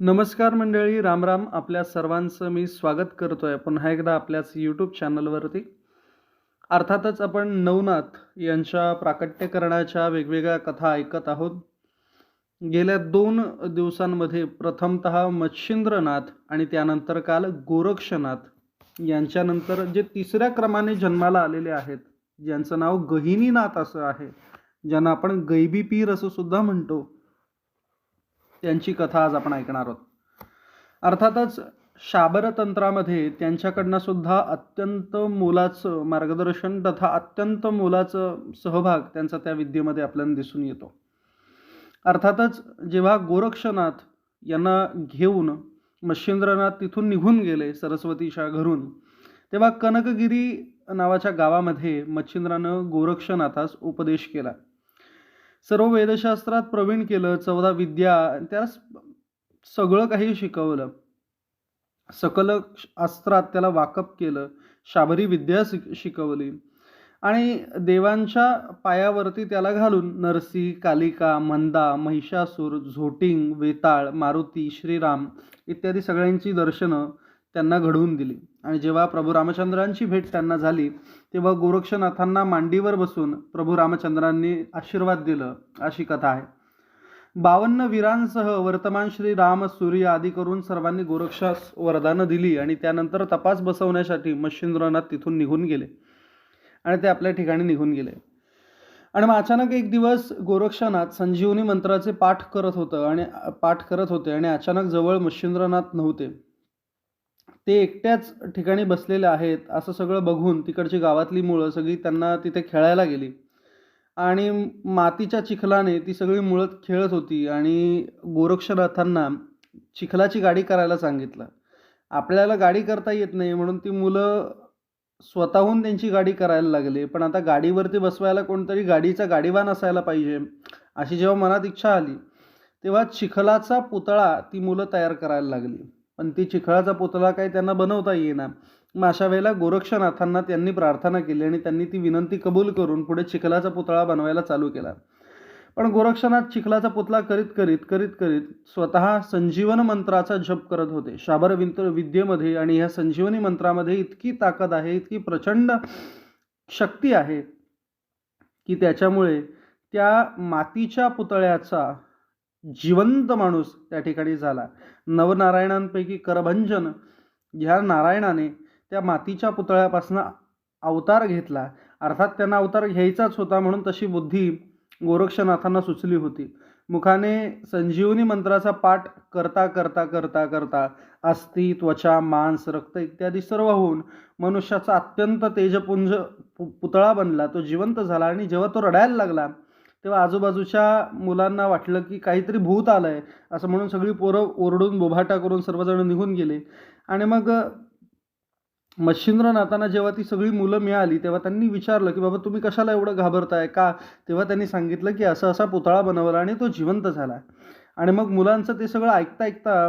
नमस्कार मंडळी राम राम. आपल्या सर्वांचं मी स्वागत करतो आहे पुन्हा एकदा आपल्याच यूट्यूब चॅनलवरती अर्थातच आपण नवनाथ यांच्या प्राकट्यकरणाच्या वेगवेगळ्या कथा ऐकत आहोत. गेल्या दोन दिवसांमध्ये प्रथमत मच्छिंद्रनाथ आणि त्यानंतर काल गोरक्षनाथ यांच्यानंतर जे तिसऱ्या क्रमाने जन्माला आलेले आहेत ज्यांचं नाव गहिनीनाथ असं आहे ज्यांना आपण गैबी पीर असं सुद्धा म्हणतो. त्यांची कथा आज आपण ऐकणार आहोत. अर्थातच शाबरतंत्रामध्ये त्यांच्याकडनं सुद्धा अत्यंत मोलाचं मार्गदर्शन तथा अत्यंत मोलाचं सहभाग त्यांचा त्या विद्येमध्ये आपल्याला दिसून येतो. अर्थातच जेव्हा गोरक्षनाथ यांना घेऊन मच्छिंद्रनाथ तिथून निघून गेले सरस्वतीच्या घरून तेव्हा कनकगिरी नावाच्या गावामध्ये मच्छिंद्रानं गोरक्षनाथास उपदेश केला. सर्व वेदशास्त्रात प्रवीण केलं चौदा विद्या त्याला सगळं काही शिकवलं. सकल अस्त्रात त्याला वाकप केलं शाबरी विद्या शिक शिकवली. आणि देवांच्या पायावरती त्याला घालून नरसी कालिका मंदा महिषासूर झोटिंग वेताळ मारुती श्रीराम इत्यादी सगळ्यांची दर्शनं त्यांना घडवून दिली. आणि जेव्हा प्रभू रामचंद्रांची भेट त्यांना झाली तेव्हा गोरक्षनाथांना मांडीवर बसून प्रभू रामचंद्रांनी आशीर्वाद दिलं अशी कथा आहे. बावन्न वीरांसह वर्तमान श्री राम सूर्य आदी करून सर्वांनी गोरक्षास वरदानं दिली आणि त्यानंतर तपास बसवण्यासाठी मच्छिंद्रनाथ तिथून निघून गेले. आणि ते आपल्या ठिकाणी निघून गेले. आणि मग अचानक एक दिवस गोरक्षनाथ संजीवनी मंत्राचे पाठ करत होतं आणि पाठ करत होते आणि अचानक जवळ मच्छिंद्रनाथ नव्हते. ते एकट्याच ठिकाणी बसलेले आहेत असं सगळं बघून तिकडची गावातली मुळं सगळी त्यांना तिथे खेळायला गेली. आणि मातीच्या चिखलाने ती सगळी मुळं खेळत होती आणि गोरक्षनाथांना चिखलाची गाडी करायला सांगितलं. आपल्याला गाडी करता येत नाही म्हणून ती मुलं स्वतःहून त्यांची गाडी करायला लागले. पण आता गाडीवरती बसवायला कोणतरी गाडीचा गाडीवान असायला पाहिजे अशी जेव्हा मनात इच्छा आली तेव्हा चिखलाचा पुतळा ती मुलं तयार करायला लागली. पण ती चिखलाचा पुतळा काही त्यांना बनवता येईना. मग अशा वेळेला गोरक्षनाथांना त्यांनी प्रार्थना केली आणि त्यांनी ती विनंती कबूल करून पुढे चिखलाचा पुतळा बनवायला चालू केला. पण गोरक्षनाथ चिखलाचा पुतळा करीत करीत करीत करीत स्वतः संजीवन मंत्राचा जप करत होते. शाबर विंत विद्येमध्ये आणि ह्या संजीवनी मंत्रामध्ये इतकी ताकद आहे इतकी प्रचंड शक्ती आहे की त्याच्यामुळे त्या मातीच्या पुतळ्याचा जिवंत माणूस त्या ठिकाणी झाला. नवनारायणांपैकी करभंजन ह्या नारायणाने त्या मातीच्या पुतळ्यापासून अवतार घेतला. अर्थात त्यांना अवतार घ्यायचाच होता म्हणून तशी बुद्धी गोरक्षनाथांना सुचली होती. मुखाने संजीवनी मंत्राचा पाठ करता करता करता करता अस्थि त्वचा मांस रक्त इत्यादी सर्व होऊन मनुष्याचा अत्यंत तेजपुंज पु पुतळा बनला. तो जिवंत झाला आणि जेव्हा तो रडायला लागला तेव्हा आजूबाजूच्या मुलांना वाटलं की काहीतरी भूत आलं आहे असं म्हणून सगळी पोरं ओरडून बोभाटा करून सर्वजण निघून गेले. आणि मग मच्छिंद्रनाथांना जेव्हा ती सगळी मुलं मिळाली तेव्हा त्यांनी विचारलं की बाबा तुम्ही कशाला एवढं घाबरताय? का? तेव्हा त्यांनी सांगितलं की असं असा पुतळा बनवला आणि तो जिवंत झाला. आणि मग मुलांचं ते सगळं ऐकता ऐकता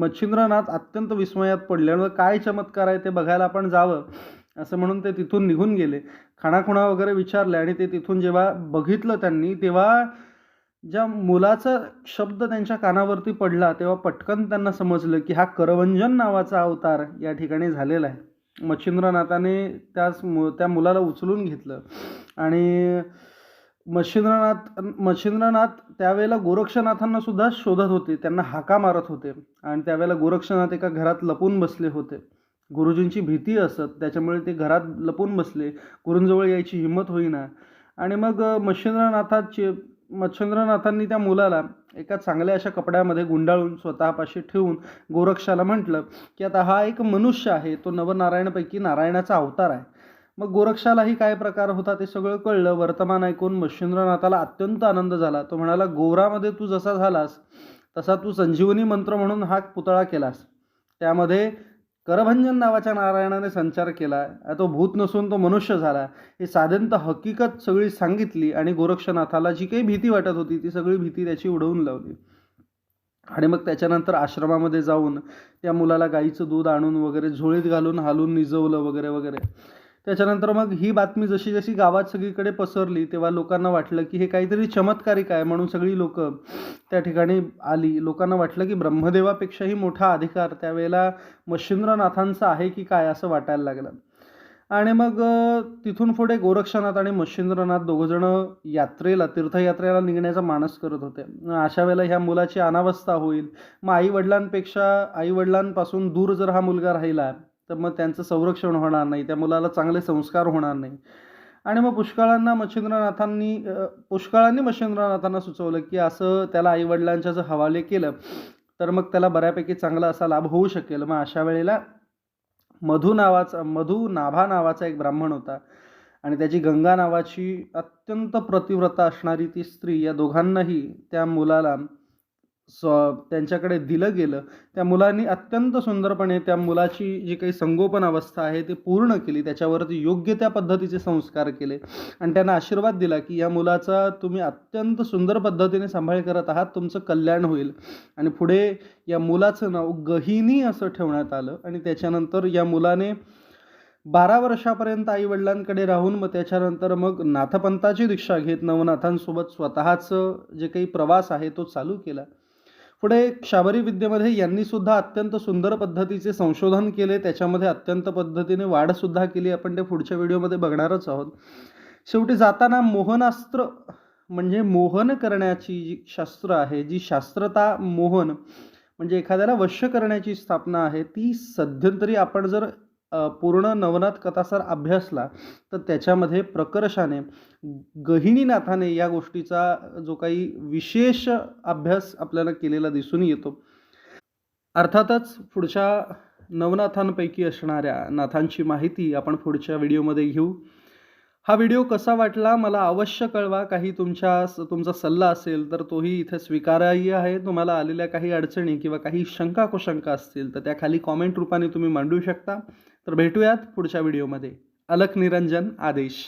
मच्छिंद्रनाथ अत्यंत विस्मयात पडले आणि काय चमत्कार आहे ते बघायला आपण जावं. असं म्हणून ते तिथून निघून गेले. खाणाखुणा वगैरे विचारले आणि ते तिथून जेव्हा बघितलं त्यांनी तेव्हा ज्या मुलाचा शब्द त्यांच्या कानावरती पडला तेव्हा पटकन त्यांना समजलं की हा करवंजन नावाचा अवतार या ठिकाणी झालेला आहे. मच्छिंद्रनाथाने त्याच मु त्या मुलाला उचलून घेतलं. आणि मच्छिंद्रनाथ मच्छिंद्रनाथ त्यावेळेला गोरक्षनाथांना सुद्धा शोधत होते. त्यांना हाका मारत होते. आणि त्यावेळेला गोरक्षनाथ एका घरात लपून बसले होते. गुरुजींची भीती असत त्याच्यामुळे ते घरात लपून बसले. गुरूंजवळ यायची हिंमत होईना. आणि मग मच्छिंद्रनाथाचे मच्छिंद्रनाथांनी त्या मुलाला एका चांगल्या अशा कपड्यामध्ये गुंडाळून स्वतःपाशी ठेवून गोरक्षाला म्हटलं की आता हा एक मनुष्य आहे तो नवनारायणपैकी नारायणाचा अवतार आहे. मग गोरक्षालाही काय प्रकार होता ते सगळं कळलं. वर्तमान ऐकून मच्छिंद्रनाथाला अत्यंत आनंद झाला. तो म्हणाला गोरामध्ये तू जसा झालास तसा तू संजीवनी मंत्र म्हणून हा पुतळा केलास. त्यामध्ये करभंजन नावाच्या नारायणाने संचार केला. तो भूत नसून तो मनुष्य झाला. हे साधनत हकीकत सगळी सांगितली आणि गोरक्षनाथाला जी काही भीती वाटत होती ती सगळी भीती त्याची उडवून लावली. आणि मग त्याच्यानंतर आश्रमामध्ये जाऊन त्या मुलाला गाईचं दूध आणून वगैरे झोळीत घालून हालून निजवलं वगैरे वगैरे. त्याच्यानंतर मग ही बातमी जशी जशी गावात सगळीकडे पसरली तेव्हा लोकांना वाटलं की हे काहीतरी चमत्कारिक आहे म्हणून सगळी लोक त्या ठिकाणी आली. लोकांना वाटलं की ब्रह्मदेवापेक्षाही मोठा अधिकार त्यावेळेला मच्छिंद्रनाथांचा आहे की काय असं वाटायला लागलं. आणि मग तिथून पुढे गोरक्षनाथ आणि मच्छिंद्रनाथ दोघंजणं यात्रेला तीर्थयात्रेला निघण्याचा मानस करत होते. अशा वेळेला ह्या मुलाची अनावस्था होईल. मग आईवडिलांपेक्षा आईवडिलांपासून दूर जर हा मुलगा राहिला तर मग त्यांचं संरक्षण होणार नाही त्या मुलाला चांगले संस्कार होणार नाही. आणि मग पुष्कळांना मच्छिंद्रनाथांनी पुष्काळांनी पुष्कळांनी मच्छिंद्रनाथांना सुचवलं की असं त्याला आईवडिलांच्या जर हवाले केलं तर मग त्याला बऱ्यापैकी चांगला असा लाभ होऊ शकेल. मग अशा वेळेला मधु नावाचा मधु नाभा नावाचा एक ब्राह्मण होता. आणि त्याची गंगा नावाची अत्यंत प्रतिव्रता असणारी ती स्त्री या दोघांनाही त्या मुलाला स्व त्यांच्याकडे दिलं गेलं त्या मुलांनी अत्यंत सुंदरपणे त्या मुलाची जी काही संगोपन अवस्था आहे ती पूर्ण केली. त्याच्यावरती योग्य त्या पद्धतीचे संस्कार केले. आणि त्यांना आशीर्वाद दिला की या मुलाचा तुम्ही अत्यंत सुंदर पद्धतीने सांभाळ करत आहात तुमचं कल्याण होईल. आणि पुढे या मुलाचं नाव गहिनी असं ठेवण्यात आलं. आणि त्याच्यानंतर या मुलाने बारा वर्षापर्यंत आईवडिलांकडे राहून मग त्याच्यानंतर मग नाथपंथाची दीक्षा घेत नवनाथांसोबत स्वतःचं जे काही प्रवास आहे तो चालू केला. पुढे शाबरी विद्येमध्ये यांनी सुद्धा अत्यंत सुंदर पद्धतीचे संशोधन केले. त्याच्यामध्ये अत्यंत पद्धतीने वाढसुद्धा केली. आपण ते पुढच्या व्हिडिओमध्ये बघणारच आहोत. शेवटी जाताना मोहनास्त्र म्हणजे मोहन करण्याची जी शास्त्र आहे जी शास्त्रता मोहन म्हणजे एखाद्याला वश्य करण्याची स्थापना आहे ती सध्यंतरी आपण जर पूर्ण नवनाथ कथासार अभ्यासला तर त्याच्यामध्ये प्रकर्षाने गहिनीनाथाने या गोष्टीचा जो काही विशेष अभ्यास आपल्याला केलेला दिसून येतो. अर्थातच पुढच्या नवनाथांपैकी असणाऱ्या नाथांची माहिती आपण पुढच्या व्हिडिओमध्ये घेऊ. हा व्हिडिओ कसा वाटला मला अवश्य कळवा. काही तुमच्या तुमचा सल्ला असेल तर तोही इथे स्वीकारार्ह आहे. तुम्हाला आलेल्या काही अडचणी किंवा काही शंका कुशंका असतील तर त्या खाली कॉमेंट रूपाने तुम्ही मांडू शकता. तर भेटूयात पुढच्या व्हिडिओमध्ये. अलख निरंजन आदेश.